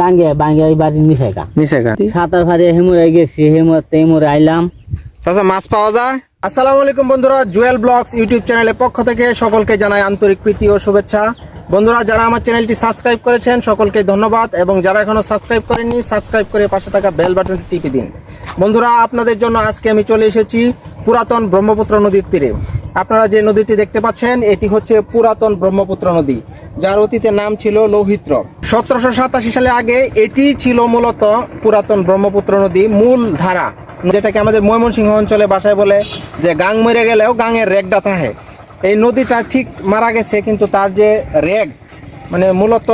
গাঙ্গে বাঙ্গে ওই বাড়ির সাঁতার হেমুরে গেছি হেমুরতে হেমুরে আইলাম। চাচা মাছ পাওয়া যায়? আসসালামু আলাইকুম বন্ধুরা জুয়েল ব্লগস ইউটিউব চ্যানেলের পক্ষ থেকে সকলকে জানাই আন্তরিক প্রীতি ও শুভেচ্ছা। বন্ধুরা, যারা আমার চ্যানেলটি সাবস্ক্রাইব করেছেন, সকলকে ধন্যবাদ। এবং যারা এখনও সাবস্ক্রাইব করেননি, সাবস্ক্রাইব করে পাশে থাকা বেল বাটনটি টিপে দিন। বন্ধুরা, আপনাদের জন্য আজকে আমি চলে এসেছি পুরাতন ব্রহ্মপুত্র নদীর তীরে। আপনারা যে নদীটি দেখতে পাচ্ছেন, এটি হচ্ছে পুরাতন ব্রহ্মপুত্র নদী, যার অতীতে নাম ছিল লৌহিত্র। সতেরোশো সাতাশি সালে আগে এটি ছিল মূলত পুরাতন ব্রহ্মপুত্র নদী, মূল ধারা, যেটাকে আমাদের ময়মনসিংহ অঞ্চলে বাসায় বলে যে, গাং মরে গেলেও গাঙের রেগডা থাকে এই নদীটা ঠিক মারা গেছে কিন্তু তার যে রেগ মানে মূলত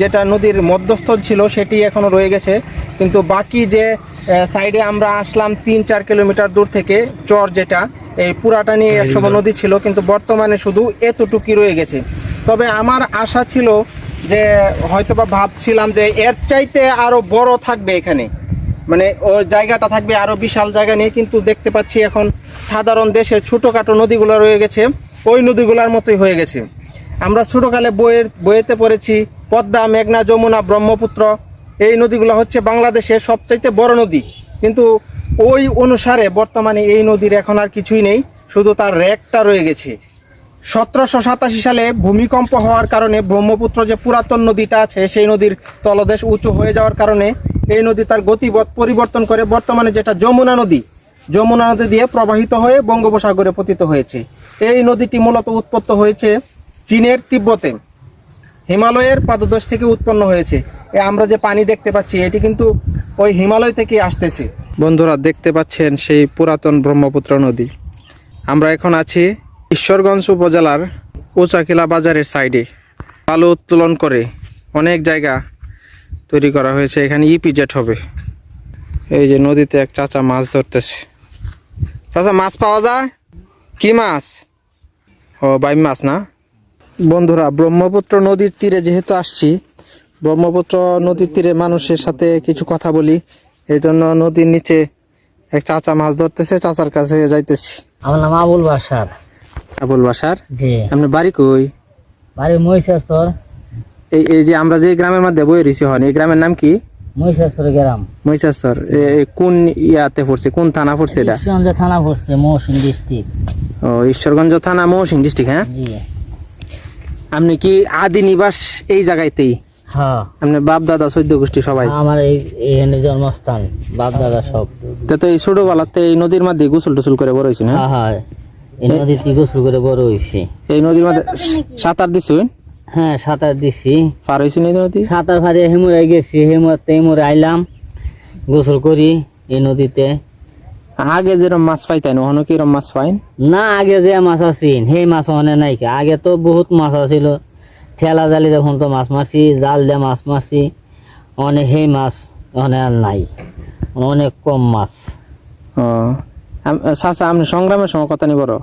যেটা নদীর মধ্যস্থল ছিল সেটি এখনও রয়ে গেছে। কিন্তু বাকি যে সাইডে আমরা আসলাম তিন চার কিলোমিটার দূর থেকে চর যেটা এই পুরাটা নিয়ে একসময় নদী ছিল কিন্তু বর্তমানে শুধু এতটুকুই রয়ে গেছে। তবে আমার আশা ছিল যে হয়তোবা ভাবছিলাম যে এর চাইতে আরও বড় থাকবে এখানে। মানে ওর জায়গাটা থাকবে আরও বিশাল জায়গা নিয়ে কিন্তু দেখতে পাচ্ছি এখন সাধারণ দেশের ছোটোখাটো নদীগুলো রয়ে গেছে। ওই নদীগুলোর মতোই হয়ে গেছে। আমরা ছোটোকালে বইয়ের বইয়েতে পড়েছি, পদ্মা, মেঘনা, যমুনা, ব্রহ্মপুত্র। এই নদীগুলো হচ্ছে বাংলাদেশের সবচাইতে বড় নদী। কিন্তু ওই অনুসারে বর্তমানে এই নদীর এখন আর কিছুই নেই, শুধু তার র্যাকটা রয়ে গেছে। সতেরোশো সাতাশি সালে ভূমিকম্প হওয়ার কারণে ব্রহ্মপুত্র যে পুরাতন নদীটা আছে, সেই নদীর তলদেশ উঁচু হয়ে যাওয়ার কারণে এই নদী তার গতিপথ পরিবর্তন করে বর্তমানে যেটা যমুনা নদী যমুনা নদী দিয়ে প্রবাহিত হয়ে বঙ্গোপসাগরে পতিত হয়েছে। এই নদীটি মূলত উৎপত্ত হয়েছে চীনের তিব্বতে। হিমালয়ের পাদদেশ থেকে উৎপন্ন হয়েছে। আমরা যে পানি দেখতে পাচ্ছি, এটি কিন্তু ওই হিমালয় থেকে আসতেছে। বন্ধুরা, দেখতে পাচ্ছেন সেই পুরাতন ব্রহ্মপুত্র নদী। আমরা এখন আছি ঈশ্বরগঞ্জ উপজেলার উচাকিলা বাজারের সাইডে। বালু উত্তোলন করে অনেক জায়গা তৈরি করা হয়েছে। এখানে ইপিজেট হবে। এই যে নদীতে এক চাচা মাছ ধরতেছে। চাচা মাছ পাওয়া যায়? কি মাছ? ও বাইম মাছ না? বন্ধুরা ব্রহ্মপুত্র নদীর তীরে যেহেতু আসছি ব্রহ্মপুত্র নদীর তীরে মানুষের সাথে কিছু কথা বলি। এই জন্য নদীর নিচে এক চাচা মাছ ধরতেছে চাচার কাছে যাইতেছি। আমার নাম আবুল বাসার আবুল বাসার জি। আপনি বাড়ি কই? বাড়ি মহিষাসর। এই এই যে আমরা যে গ্রামের মধ্যে বই রয়েছি হন এই গ্রামের নাম কি? মহিষাসর গ্রাম। মহিষাসর কোন ইয়াতে পড়ছে? কোন থানা পড়ছে এটা? ঈশ্বরগঞ্জ থানা পড়ছে ডিস্ট্রিক্ট। ও ঈশ্বরগঞ্জ থানা ডিস্ট্রিক্ট হ্যাঁ? জি। আপনি কি আদি নিবাস এই জায়গাতেই? হ্যাঁ। আপনি বাপ দাদা চৈদ্য গোষ্ঠী সবাই? আমার এই এখানে জন্মস্থান বাপ দাদা সব। তা তো এই ছোটবেলাতে এই নদীর মধ্যে গোসল টোসল করে বড় হয়েছেন হ্যাঁ হ্যাঁ হ্যাঁ এই নদীতে গোসল করে বড় হয়েছে। এই নদীর মধ্যে সাঁতার দিছুন? হ্যাঁ সাঁতার দিছি। পার হয়েছেন এই নদী? সাঁতার ফাড়ে হেমুরে গেছি হেমুরতে হেমুরে আইলাম গোসল করি এই নদীতে। আগে যেরকম মাছ পাইতেন ওখানে কি মাছ পাইন? না আগে যে মাছ আছিল সেই মাছ ওখানে নাই। আগে তো বহুত মাছ আছিল। ঠেলা জালি যখন তো মাছ মারছি জাল দিয়ে মাছ মারছি। অনেক সেই মাছ ওখানে আর নাই। অনেক কম মাছ। ও চাচা আপনি সংগ্রামের সময় কথা নি বড়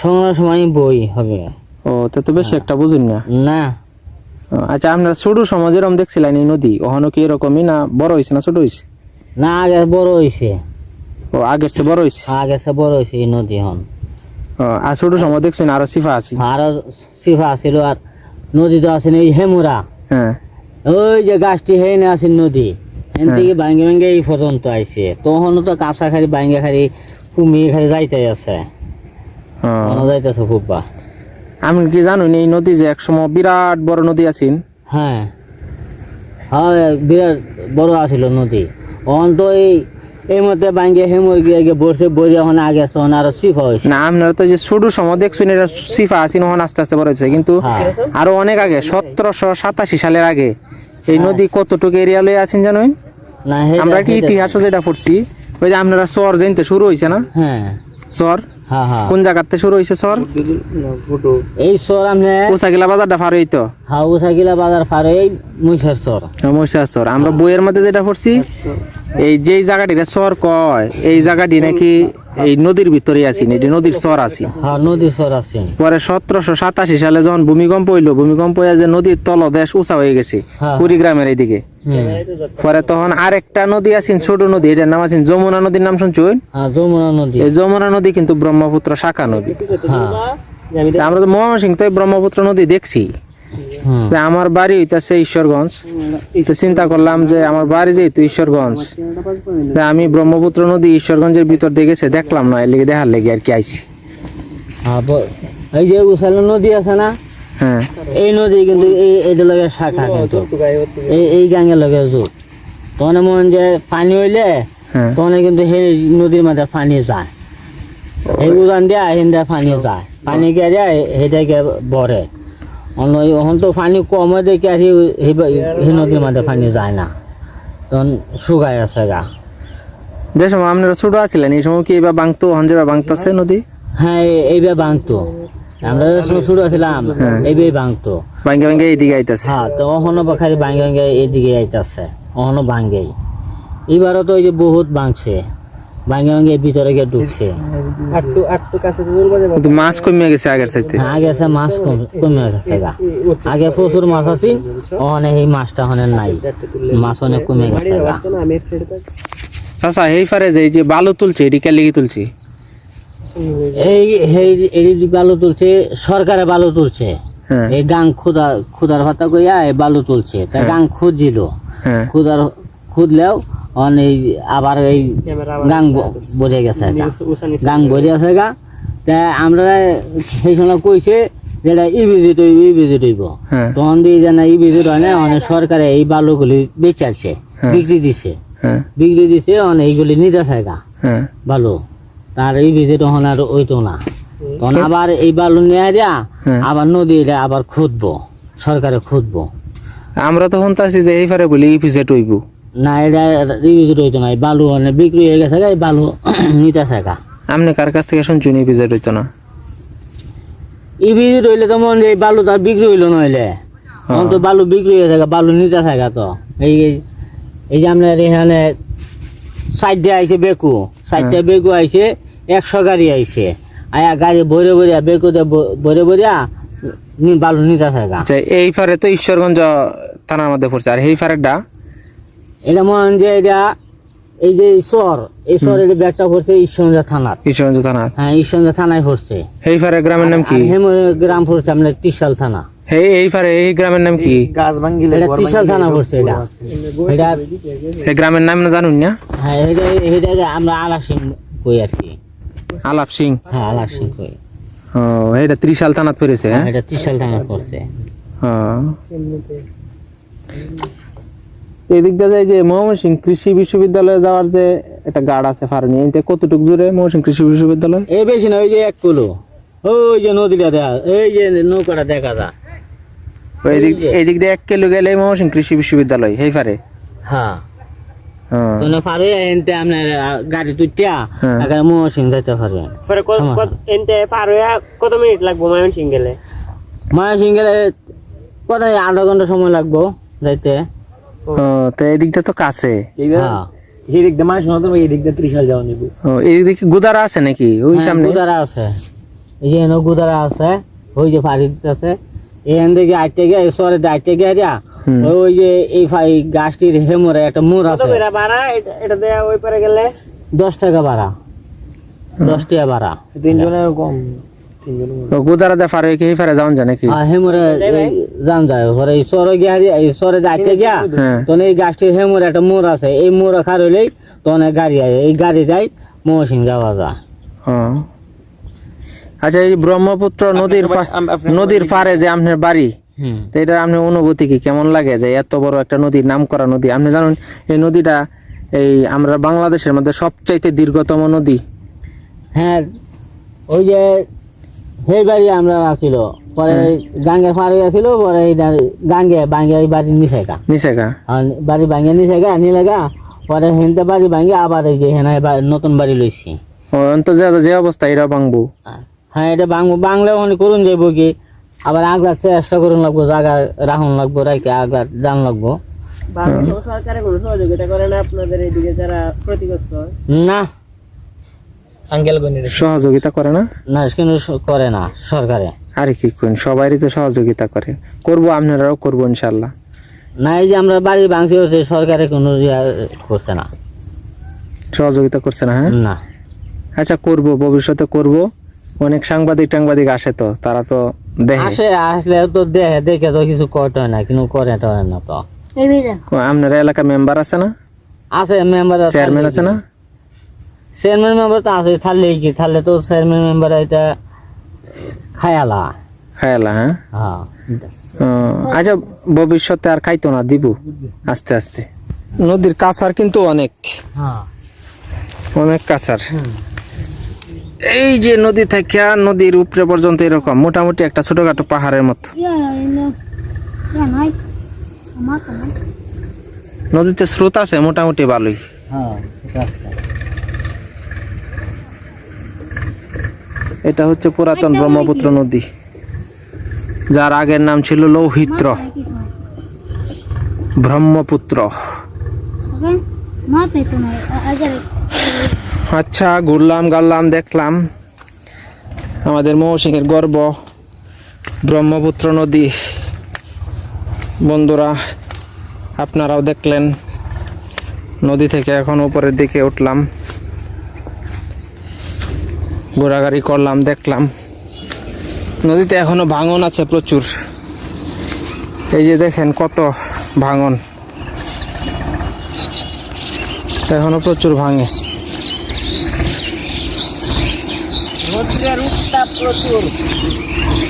সংগ্রাম সময় বই হবে। ও তা তো বেশি একটা বুঝুন না। না। আচ্ছা আপনার ছোট সময় যেরকম দেখছিলেন এই নদী ওখানে কি এরকমই না বড় হয়েছে না ছোট হয়েছে না আগে বড় হয়েছে ও আগের চেয়ে বড় হয়েছে আগে সে বড় হয়েছে এই নদী হন ও, আর ছোট সময় দেখছেন আরও সিফা আছে। আরও সিফা আছিল আর নদী তো আছে এই হেমুরা। হ্যাঁ। ওই যে গাছটি হেই না আছে নদী এন থেকে ভাঙ্গে ভাঙ্গে এই পর্যন্ত আইছে। তখন তো কাঁচা খারি ভাঙ্গে খারি কুমিয়ে খালি যাইতে আছে। যাইতেছে খুব বা আপনি কি জানুন এই নদী যে একসময় বিরাট বড় নদী আছেন হ্যাঁ। হ্যাঁ বিরাট বড় আছিল নদী। অন তো এই এই মধ্যে ভাঙ্গে হেমর গিয়ে গিয়ে বসে বড়ি এখন আগে তখন আরও চিফা হয়েছে। না আপনারা তো যে ছোট সময় দেখছেন এটা সিফা আছেন ওখানে আস্তে আস্তে বড় হয়েছে কিন্তু হ্যাঁ। আরও অনেক আগে সতেরোশো সাতাশি সালের আগে। এই নদী কতটুকু এরিয়া লয়ে আছেন জানেন? না আমরা কি ইতিহাসও যেটা পড়ছি ওই যে আপনারা চর জানতে শুরু হয়েছে না? হ্যাঁ। চর হ্যাঁ হ্যাঁ কোন জায়গাতে শুরু হয়েছে সর এই সর আপনি উষাগিলা বাজারটা পার হইতো? হ্যাঁ ওসাগিলা বাজার পারে এই মহিষার সর মহিষার সর আমরা বইয়ের মধ্যে যেটা পড়ছি এই যেই জায়গাটি সর কয় এই জায়গাটি নাকি এই নদীর ভিতরে আছি এটি নদীর চর আছি। হ্যাঁ নদী সর আছে পরে সতেরোশো সাতাশি সালে যখন ভূমিকম্প হইল ভূমিকম্প হয়ে যে নদীর তলদেশ উঁচা হয়ে গেছে হ্যাঁ। কুড়িগ্রামের এইদিকে। পরে তখন আরেকটা নদী আছেন ছোট নদী এটার নাম আছেন যমুনা নদীর নাম শুনছুন হ্যাঁ যমুনা নদী। এই যমুনা নদী কিন্তু ব্রহ্মপুত্র শাখা নদী। আমরা তো ময়মনসিং তো ব্রহ্মপুত্র নদী দেখছি। আমার বাড়ি হইতাছে ঈশ্বরগঞ্জ। তো চিন্তা করলাম যে আমার বাড়ি যেহেতু ঈশ্বরগঞ্জ আমি ব্রহ্মপুত্র নদী ঈশ্বরগঞ্জের ভিতর দিয়ে গেছে দেখলাম না এর লেগে দেখার লেগে আর কি আইছি। হ্যাঁ, এই যে উসালো নদী আছে না? হ্যাঁ। এই নদী কিন্তু এই এইটা লগে শাখা কিন্তু। এই এই গাঙের লগে জোর তখন মন যে পানি হইলে হ্যাঁ। তখন কিন্তু সেই নদীর মাঝে পানি যায়। এই উজান দিয়া হিন্দা পানি যায়। পানি গিয়ে যায় সেইটাকে ভরে অন্য এখন তো পানি কমে হয় দেখে আর সেই- নদীর মাঝে পানি যায় না। তখন শুকায় আছে গা। যে সময় আপনারা ছোট আছিলেন এই সময় কি এবার বাংতো হঞ্জেবা বাংতাছে নদী? হ্যাঁ এই- এইবার ভাঙতো আমরা যে সময় শুরু ছিলাম এইবার ভাঙতো ভাঙ্গে ভাঙ্গে এইদিকে আইতাছে। হ্যাঁ তো বা খালি ভাঙ্গে ভাঙ্গে এদিকে আইতাছে। অহনো ভাঙ্গেই। এবারও তো ওই যে বহুত ভাঙছে। ভাঙ্গে ভাঙ্গে ভিতরে গিয়ে ঢুকছে। কিন্তু মাছ কমে গেছে আগের চাইতে। হ্যাঁ, আগে আছে মাছ কমে গেছে আগে প্রচুর মাছ আছে ওখানে এই মাছটা ওখানে নাই। মাছ অনেক কমে গেছে গা। চাচা এই ফারে যে এই যে বালু তুলছে এটি লেগে তুলছে। এই এই এই যে বালু তুলছে সরকারে বালু তুলছে। হ্যাঁ। এই গাং খুদা খুদার ভাতা কইয়া এই বালু তুলছে। তা গাং খুঁজছিল। হ্যাঁ। খুদার খুদলেও অন এই আবার এই গাং ব- গেছে গা। গাং বজে আছে গা। তা আমরা সেই সময় কইছে যেটা ই ভিজিট হইব ই ভিজিট হইব। হ্যাঁ। তখন দিয়ে যেন ই ভিজিট হয় না অনেক সরকারে এই বালুগুলি বেচালছে হ্যাঁ। বিক্রি দিছে। হ্যাঁ। বিক্রি দিছে অনেক এইগুলি নিতে গা হ্যাঁ। বালু। তার এই ভিজিট তখন আর ওইতো না। তখন আবার এই বালু নিয়ে যা। আবার নদীটা আবার খুঁজবো সরকারে খুঁজবো আমরা তো শুনতাছি যে এই ফারে বলি ইপিজেট হইব। না এটা রিভিউ হইতো না। বালু অনেক বিক্রি হয়ে গেছে এই বালু নিতে থাকা আপনি কার কাছ থেকে শুনছেন ইপিজেট হইতো না? এই ভিজিট হইলে তো মন এই বালু তার বিক্রি হইল নইলে। তখন তো বালু বিক্রি হয়ে থাকা বালু নিতে থাকা তো। এই এই- যে আপনার এখানে সাইডে আইছে বেকু। সাইডে বেকু আইছে একশো গাড়ি আইছে। আয়া গাড়ি ভরে ভরিয়া বেকুতে ভরে ভরিয়া বালু নিতে থাকা আচ্ছা এই ফারে তো ঈশ্বরগঞ্জ থানার মধ্যে পড়ছে। আর এই ফারেরটা? এটা মনে যে এটা এই যে চর এই চরের ব্যাগটা পড়ছে ঈশ্বরঞ্জা থানার। ঈশ্বরগঞ্জ থানার? হ্যাঁ ঈশ্বরঞ্জা থানায় পড়ছে। এই ফারে গ্রামের নাম কি? হেম গ্রাম পড়ছে আপনার টিসাল থানা। এই এই ফারে এই গ্রামের নাম কি? এটা টিসাল থানা পড়ছে এটা। এটা এই গ্রামের নাম না জানুন না? হ্যাঁ এটা এটা আমরা আলা সিং কই আর কি। আলাপ সিং? হ্যাঁ আলা সিং কই। ও এটা ত্রিশাল থানাত পড়েছে হ্যাঁ? এটা টিসাল থানা পড়ছে। ও। এদিক দিয়ে যায় যে ময়মনসিং কৃষি বিশ্ববিদ্যালয়ে যাওয়ার যে একটা গার্ড আছে ফার্মি এতে কতটুকু দূরে ময়মনসিং কৃষি বিশ্ববিদ্যালয়? এই বেশি না ওই যে এক কুলো। ওই যে নদীটা দেখা এই যে নৌকাটা দেখা যা। ওই দিক দিয়ে এক কিলো গেলে ময়মনসিং কৃষি বিশ্ববিদ্যালয় এই ফারে। হ্যাঁ। পারে এনতে আপনার গাড়ি তুইটা হ্যাঁ। এখানে মহসিং যাইতে পারবেন পরে কত সমস্যা। কত এনতে পার কত মিনিট লাগবো ময়মন সিং গেলে? মহসিং গেলে কত আধা ঘণ্টা সময় লাগবো যাইতে। তো এই দিকটা তো কাছে। হ্যাঁ। এই দিক দিয়ে মানুষ নতুন এই দিয়ে ত্রিশাল যাওয়া নিব। ও গুদারা আছে নাকি? ওই হ্যাঁ, সামনে? গুদারা আছে। এই যে গুদারা আছে ওই যে ফাড়ি আছে। এখান থেকে আটটে গিয়ে সরে আটটে গিয়ে যা। ওই- যে এই গাছটির হেমরে একটা মোড় কত আছে। ভাড়া? এটা- এটা দেয়া ওই পারে গেলে? দশ টাকা ভাড়া। দশ টাকা ভাড়া। তিনজনের কম। গুদারা দে ফারে কি ফারে যাওন যায় নাকি আর হেমরে যান যায়। পরে এই গিয়া হারি- এই গিয়া এই গাছটির হেমরে একটা মোড় আছে। এই মোড় খার হইলেই তখন এই গাড়ি আয় এই গাড়ি যাই মহসিং যাওয়া যায় আচ্ছা এই ব্রহ্মপুত্র নদীর নদীর পারে যে আপনার বাড়ি হুম। তো এটা আপনার অনুভূতি কি? কেমন লাগে যে এত বড় একটা নদী নাম করা নদী? আপনি জানেন এই নদীটা এই আমরা বাংলাদেশের মধ্যে সবচাইতে দীর্ঘতম নদী। হ্যাঁ ওই যে সেই বাড়ি আমরা আসছিল পরে গাঙ্গে ফাড়ে আসছিল পরে গাঙ্গে বাঙ্গে এই বাড়ি গা। আর বাড়ি ভাঙে নিচে গা নিলে গা পরে হেনতে বাড়ি ভাঙে আবার এই যে হেনা নতুন বাড়ি লইছি। অন্ত যে যে অবস্থা এটা ভাঙবো। হ্যাঁ এটা বাংবো বাংলাও অনেক করুন যাইব কি? আবার আগলার চেষ্টা করুন লাগবো জায়গা রাখুন লাগবো রাইকে আগলার জান লাগবো। সরকারে কোনো সহযোগিতা করে না আপনাদের এইদিকে যারা ক্ষতিগ্রস্ত না। সহযোগিতা করে না? না কিন্তু করে না সরকারে। আর কি সবারই তো সহযোগিতা করে। করব আপনারাও করব ইনশাল্লাহ। না এই যে আমরা বাড়ি ভাঙছি হচ্ছে সরকারে কোনো করছে না। সহযোগিতা করছে না হ্যাঁ? না। আচ্ছা করব ভবিষ্যতে করব। অনেক সাংবাদিক টাংবাদিক আসে তো তারা তো দেখে। আসে আসলে তো দেখে দেখে তো কিছু করতে হয় না কিন্তু করে টরে না তো। আপনার এলাকা মেম্বার আছে না? আছে মেম্বার চেয়ারম্যান আছে না? চেয়ারম্যান মেম্বার তো আছে থাকলে কি? থাকলে তো চেয়ারম্যান মেম্বার এটা খায়ালা। খায়ালা হ্যাঁ? হ্যাঁ। আচ্ছা ভবিষ্যতে আর খাইতো না দিব? আস্তে আস্তে। নদীর কাছার কিন্তু অনেক। হ্যাঁ। অনেক কাছার। এই যে নদী থেকে নদীর উপরে পর্যন্ত এরকম মোটামুটি একটা ছোটখাটো পাহাড়ের মতো। নদীতে স্রোত আছে মোটামুটি ভালোই। হ্যাঁ এটা হচ্ছে পুরাতন ব্রহ্মপুত্র নদী। যার আগের নাম ছিল লৌহিত্র। ব্রহ্মপুত্র। আচ্ছা ঘুরলাম, গাড়লাম, দেখলাম। আমাদের মৌসিংহের গর্ব। ব্রহ্মপুত্র নদী। বন্ধুরা, আপনারাও দেখলেন। নদী থেকে এখন উপরের দিকে উঠলাম। ঘোরাঘুরি করলাম দেখলাম। নদীতে এখনও ভাঙন আছে প্রচুর। এই যে দেখেন কত ভাঙন। এখনও প্রচুর ভাঙে।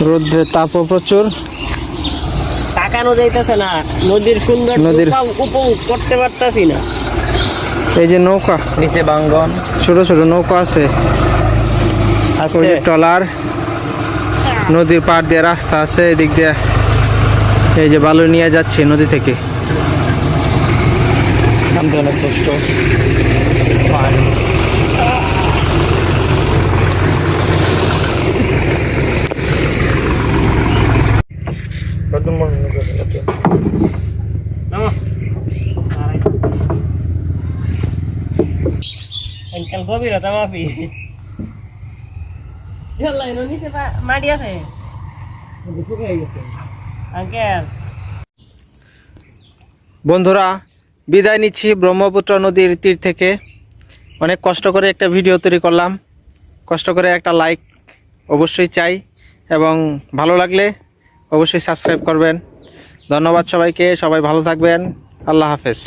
রোদ্রের তাপও প্রচুর। তাকানো যাইতেছে না। নদীর সুন্দর নদীর- উপভোগ করতে পারতাছি না। এই যে নৌকা। নিচে বাঙ্গন ছোট ছোট নৌকা আছে। ট্রলার নদীর পাড় দিয়ে রাস্তা আছে এদিক দিয়ে এই যে বালু নিয়ে যাচ্ছে নদী থেকে। নামতে অনেক কষ্ট বন্ধুরা, বিদায় নিচ্ছি ব্রহ্মপুত্র নদীর তীর থেকে। অনেক কষ্ট করে একটা ভিডিও তৈরি করলাম। কষ্ট করে একটা লাইক অবশ্যই চাই এবং ভালো লাগলে অবশ্যই সাবস্ক্রাইব করবেন। ধন্যবাদ সবাইকে, সবাই ভালো থাকবেন। আল্লাহ হাফেজ।